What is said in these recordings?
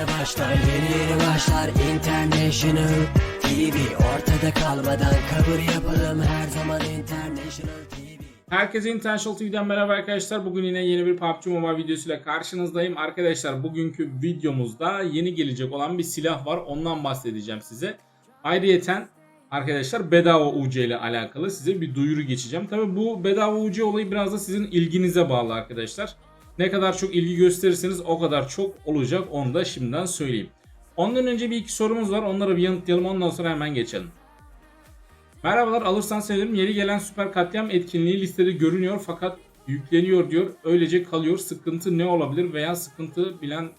yeni başlar Yeni yeni başlar International TV Ortada kalmadan kabul yapalım Her zaman International TV Herkese International TV'den merhaba arkadaşlar. Bugün yine yeni bir PUBG Mobile videosuyla karşınızdayım. Arkadaşlar bugünkü videomuzda yeni gelecek olan bir silah var. Ondan bahsedeceğim size. Ayrıyeten arkadaşlar bedava UC ile alakalı size bir duyuru geçeceğim. Tabi bu bedava UC olayı biraz da sizin ilginize bağlı arkadaşlar. Ne kadar çok ilgi gösterirseniz o kadar çok olacak. Onu da şimdiden söyleyeyim. Ondan önce bir iki sorumuz var. Onlara bir yanıtlayalım. Ondan sonra hemen geçelim. Merhabalar alırsan sevinirim. Yeni gelen süper katliam etkinliği listede görünüyor fakat yükleniyor diyor. Öylece kalıyor. Sıkıntı ne olabilir veya sıkıntı bilen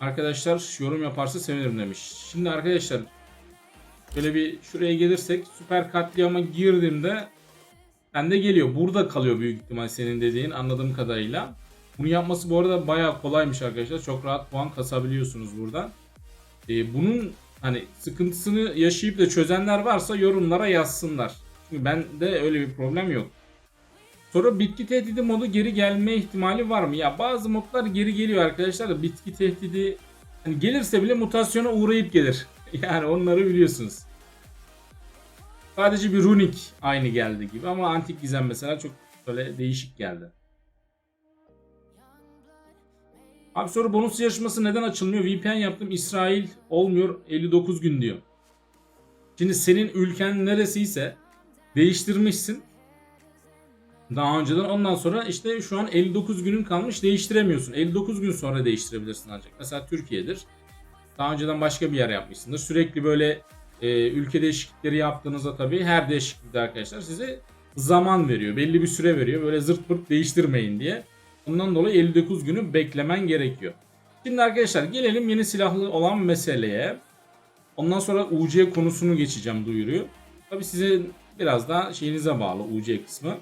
arkadaşlar yorum yaparsa sevinirim demiş. Şimdi arkadaşlar böyle bir şuraya gelirsek süper katliama girdiğimde bende geliyor. Burada kalıyor büyük ihtimal senin dediğin anladığım kadarıyla. Bunu yapması bu arada bayağı kolaymış arkadaşlar. Çok rahat puan kasabiliyorsunuz buradan. Ee, bunun hani sıkıntısını yaşayıp da çözenler varsa yorumlara yazsınlar. Çünkü bende öyle bir problem yok. Sonra bitki tehdidi modu geri gelme ihtimali var mı? Ya bazı modlar geri geliyor arkadaşlar da bitki tehdidi hani gelirse bile mutasyona uğrayıp gelir. Yani onları biliyorsunuz. Sadece bir runik aynı geldi gibi ama antik gizem mesela çok böyle değişik geldi. Abi sonra bonus yarışması neden açılmıyor? VPN yaptım İsrail olmuyor 59 gün diyor. Şimdi senin ülken neresiyse değiştirmişsin. Daha önceden ondan sonra işte şu an 59 günün kalmış değiştiremiyorsun. 59 gün sonra değiştirebilirsin ancak. Mesela Türkiye'dir. Daha önceden başka bir yer yapmışsındır. Sürekli böyle e, ülke değişiklikleri yaptığınızda tabii her değişiklikte arkadaşlar size zaman veriyor. Belli bir süre veriyor. Böyle zırt pırt değiştirmeyin diye. Bundan dolayı 59 günü beklemen gerekiyor. Şimdi arkadaşlar gelelim yeni silahlı olan meseleye. Ondan sonra UC konusunu geçeceğim duyuruyu. Tabi sizin biraz daha şeyinize bağlı UC kısmı.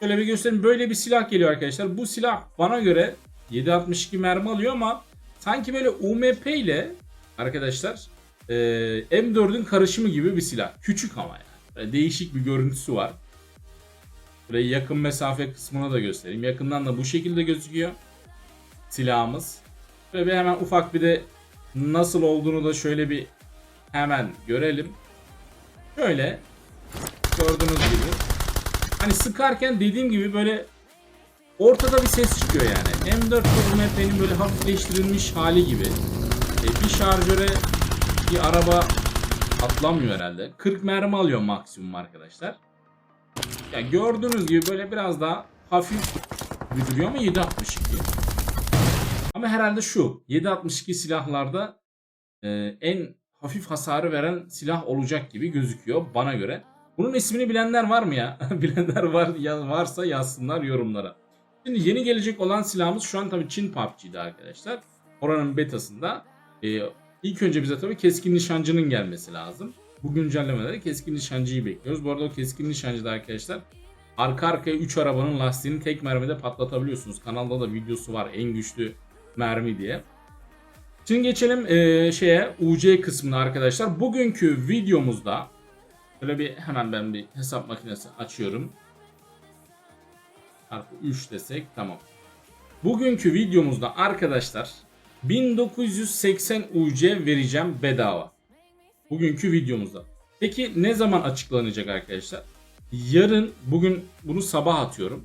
Şöyle bir göstereyim. Böyle bir silah geliyor arkadaşlar. Bu silah bana göre 7.62 mermi alıyor ama sanki böyle UMP ile arkadaşlar e, M4'ün karışımı gibi bir silah. Küçük ama yani. Böyle değişik bir görüntüsü var. Burayı yakın mesafe kısmına da göstereyim. Yakından da bu şekilde gözüküyor. Silahımız. Ve bir hemen ufak bir de nasıl olduğunu da şöyle bir hemen görelim. Şöyle gördüğünüz gibi. Hani sıkarken dediğim gibi böyle ortada bir ses çıkıyor yani. M4 UMP'nin böyle hafifleştirilmiş hali gibi. E, bir şarjöre bir araba atlamıyor herhalde. 40 mermi alıyor maksimum arkadaşlar. Ya gördüğünüz gibi böyle biraz daha hafif güdürüyor ama 7.62. Ama herhalde şu 7.62 silahlarda e, en hafif hasarı veren silah olacak gibi gözüküyor bana göre. Bunun ismini bilenler var mı ya? bilenler var ya varsa yazsınlar yorumlara. Şimdi yeni gelecek olan silahımız şu an tabii Çin PUBG'de arkadaşlar. Oranın betasında. E, ilk önce bize tabii keskin nişancının gelmesi lazım. Bu güncellemede de keskin nişancıyı bekliyoruz. Bu arada o keskin nişancıda arkadaşlar arka arkaya 3 arabanın lastiğini tek mermide patlatabiliyorsunuz. Kanalda da videosu var en güçlü mermi diye. Şimdi geçelim eee, şeye UC kısmına arkadaşlar. Bugünkü videomuzda böyle bir hemen ben bir hesap makinesi açıyorum. Çarpı 3 desek tamam. Bugünkü videomuzda arkadaşlar 1980 UC vereceğim bedava. Bugünkü videomuzda. Peki ne zaman açıklanacak arkadaşlar? Yarın bugün bunu sabah atıyorum.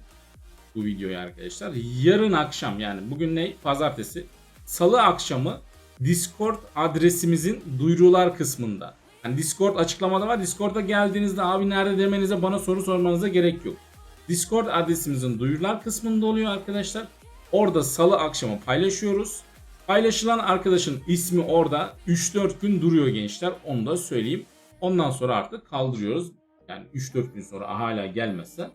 Bu videoyu arkadaşlar. Yarın akşam yani bugün ne? Pazartesi. Salı akşamı Discord adresimizin duyurular kısmında. Yani Discord açıklamada var. Discord'a geldiğinizde abi nerede demenize bana soru sormanıza gerek yok. Discord adresimizin duyurular kısmında oluyor arkadaşlar. Orada salı akşamı paylaşıyoruz. Paylaşılan arkadaşın ismi orada 3-4 gün duruyor gençler. Onu da söyleyeyim. Ondan sonra artık kaldırıyoruz. Yani 3-4 gün sonra hala gelmezse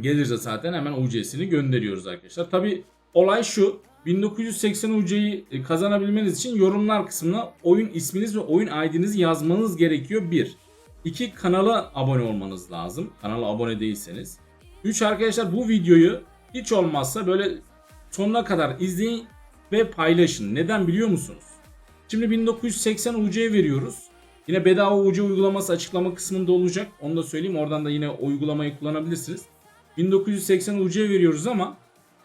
gelirse zaten hemen UC'sini gönderiyoruz arkadaşlar. Tabi olay şu. 1980 UC'yi kazanabilmeniz için yorumlar kısmına oyun isminiz ve oyun ID'nizi yazmanız gerekiyor. 1. 2. Kanala abone olmanız lazım. Kanala abone değilseniz. 3. Arkadaşlar bu videoyu hiç olmazsa böyle sonuna kadar izleyin ve paylaşın. Neden biliyor musunuz? Şimdi 1980 UC veriyoruz. Yine bedava UC uygulaması açıklama kısmında olacak. Onu da söyleyeyim. Oradan da yine uygulamayı kullanabilirsiniz. 1980 UC veriyoruz ama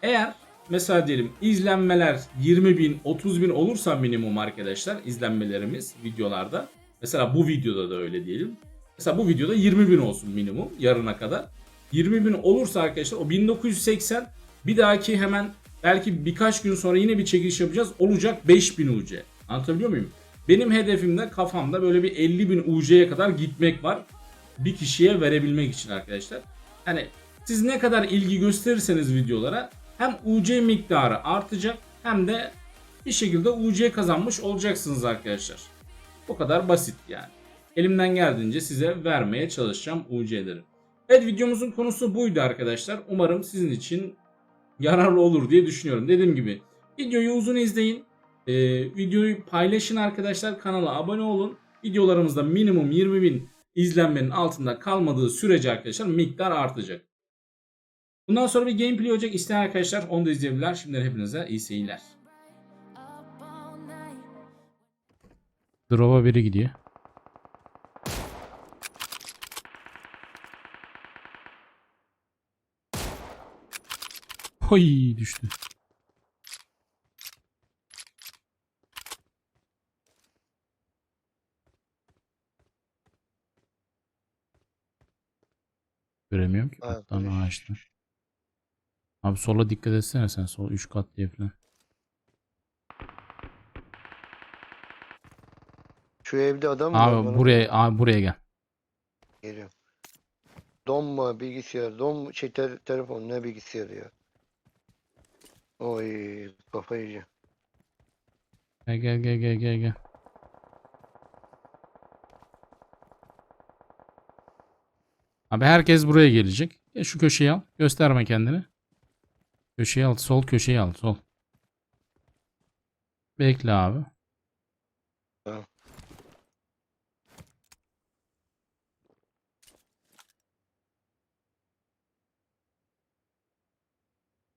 eğer mesela diyelim izlenmeler 20 bin 30 bin olursa minimum arkadaşlar izlenmelerimiz videolarda. Mesela bu videoda da öyle diyelim. Mesela bu videoda 20 bin olsun minimum yarına kadar. 20 bin olursa arkadaşlar o 1980 bir dahaki hemen belki birkaç gün sonra yine bir çekiliş yapacağız. Olacak 5000 UC. Anlatabiliyor muyum? Benim hedefimde kafamda böyle bir 50 bin UC'ye kadar gitmek var. Bir kişiye verebilmek için arkadaşlar. Hani siz ne kadar ilgi gösterirseniz videolara hem UC miktarı artacak hem de bir şekilde UC kazanmış olacaksınız arkadaşlar. O kadar basit yani. Elimden geldiğince size vermeye çalışacağım UC'leri. Evet videomuzun konusu buydu arkadaşlar. Umarım sizin için yararlı olur diye düşünüyorum. Dediğim gibi videoyu uzun izleyin. Ee, videoyu paylaşın arkadaşlar. Kanala abone olun. Videolarımızda minimum 20 bin izlenmenin altında kalmadığı sürece arkadaşlar miktar artacak. Bundan sonra bir gameplay olacak. İsteyen arkadaşlar onu da izleyebilirler. Şimdiden hepinize iyi seyirler. Drop'a biri gidiyor. Hoy düştü. Göremiyorum ki. Ha, Alttan dur. ağaçta. Abi sola dikkat etsene sen. Sol 3 kat diye falan. Şu evde adam mı var? Abi Bana buraya abi buraya gel. Geliyor. Donma bilgisayar, don şey te- telefon ne bilgisayarı ya. Oy kafayı yiyeceğim. Gel gel gel gel gel gel. Abi herkes buraya gelecek. Gel şu köşeyi al. Gösterme kendini. Köşeyi al. Sol köşeyi al. Sol. Bekle abi. Tamam.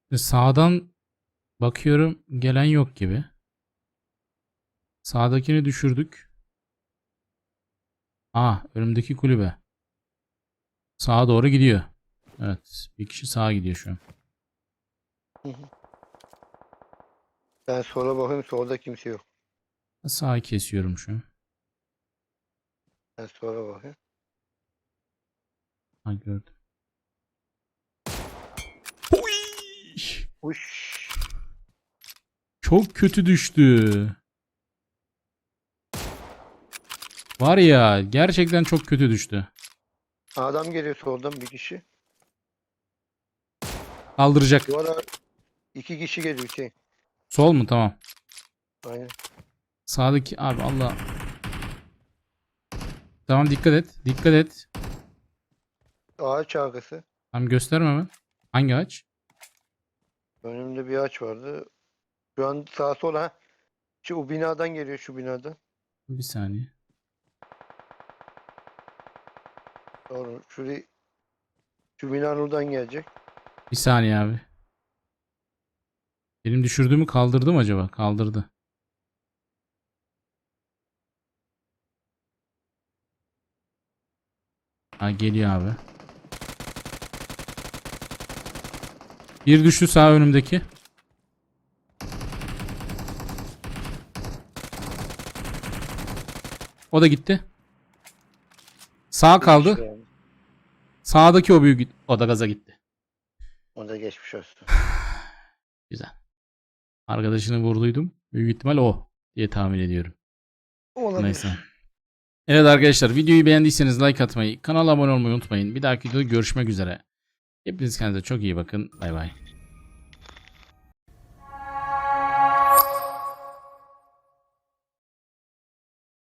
Şimdi Sağdan bakıyorum gelen yok gibi. Sağdakini düşürdük. Aa önümdeki kulübe. Sağa doğru gidiyor. Evet bir kişi sağa gidiyor şu an. Ben sola bakayım solda kimse yok. Sağı kesiyorum şu an. Ben sola bakayım. Ha gördüm. Uş. Çok kötü düştü. Var ya gerçekten çok kötü düştü. Adam geliyor soldan bir kişi. Kaldıracak. Duvara iki kişi geliyor şey. Sol mu? Tamam. Aynen. Sağdaki abi Allah. Tamam dikkat et. Dikkat et. Ağaç arkası. Tamam gösterme hemen. Hangi ağaç? Önümde bir ağaç vardı. Şu an sağ sola. ha. Şu o binadan geliyor şu binadan. Bir saniye. Doğru. Şurayı şu binanın oradan gelecek. Bir saniye abi. Benim düşürdüğümü kaldırdı mı acaba? Kaldırdı. Ha geliyor abi. Bir düştü sağ önümdeki. O da gitti. Sağ kaldı. Yani. Sağdaki o büyük o da gaza gitti. O da geçmiş olsun. Güzel. Arkadaşını vurduydum. Büyük ihtimal o diye tahmin ediyorum. Olabilir. Neyse. Evet arkadaşlar videoyu beğendiyseniz like atmayı, kanala abone olmayı unutmayın. Bir dahaki videoda görüşmek üzere. Hepiniz kendinize çok iyi bakın. Bay bay.